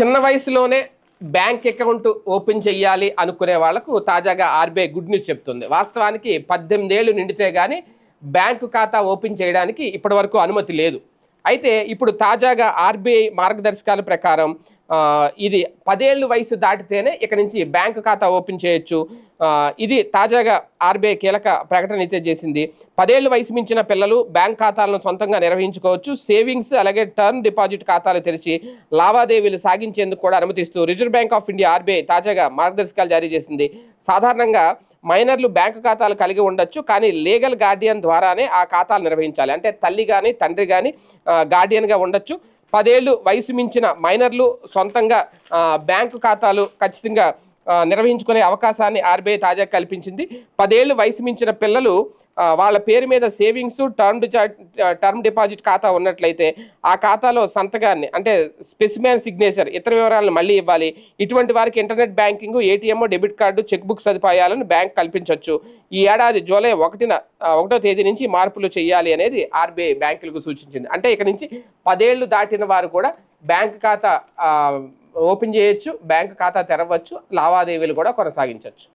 చిన్న వయసులోనే bank account open చేయాలి అనుకునే వాళ్ళకు తాజాగా ఆర్బీఐ గుడ్ న్యూస్ చెప్తుంది. వాస్తవానికి పద్దెనిమిది ఏళ్ళు నిండితే కానీ బ్యాంకు ఖాతా ఓపెన్ చేయడానికి ఇప్పటివరకు అనుమతి లేదు. అయితే ఇప్పుడు తాజాగా ఆర్బీఐ మార్గదర్శకాల ప్రకారం ఇది పదేళ్ళు వయసు దాటితేనే ఇక నుంచి బ్యాంకు ఖాతా ఓపెన్ చేయొచ్చు. ఇది తాజాగా ఆర్బీఐ కీలక ప్రకటన అయితే చేసింది. పదేళ్ళు వయసు మించిన పిల్లలు బ్యాంక్ ఖాతాలను సొంతంగా నిర్వహించుకోవచ్చు. సేవింగ్స్ అలాగే టర్మ్ డిపాజిట్ ఖాతాలు తెరిచి లావాదేవీలు సాగించేందుకు కూడా అనుమతిస్తూ Reserve Bank of India RBI తాజాగా మార్గదర్శకాలు జారీ చేసింది. సాధారణంగా మైనర్లు బ్యాంకు ఖాతాలు కలిగి ఉండొచ్చు కానీ లీగల్ గార్డియన్ ద్వారానే ఆ ఖాతాలు నిర్వహించాలి. అంటే తల్లి కానీ తండ్రి కానీ గార్డియన్గా ఉండొచ్చు. పదేళ్ళు వయసు మించిన మైనర్లు సొంతంగా బ్యాంకు ఖాతాలు ఖచ్చితంగా నిర్వహించుకునే అవకాశాన్ని ఆర్బీఐ తాజా కల్పించింది. పదేళ్ళు వయసు మించిన పిల్లలు వాళ్ళ పేరు మీద సేవింగ్స్ టర్మ్ టర్మ్ డిపాజిట్ ఖాతా ఉన్నట్లయితే ఆ ఖాతాలో సంతకాన్ని అంటే స్పెసిమెన్ సిగ్నేచర్ ఇతర వివరాలను మళ్ళీ ఇవ్వాలి. ఇటువంటి వారికి internet banking ATM debit card cheque book సదుపాయాలను బ్యాంక్ కల్పించవచ్చు ఈ ఏడాది జూలై ఒకటిన ఒకటో తేదీ నుంచి మార్పులు చేయాలి అనేది ఆర్బీఐ బ్యాంకులకు సూచించింది. అంటే ఇక నుంచి పదేళ్ళు దాటిన వారు కూడా బ్యాంక్ ఖాతా ఓపెన్ చేయొచ్చు బ్యాంక్ ఖాతా తెరవచ్చు లావాదేవీలు కూడా కొనసాగించవచ్చు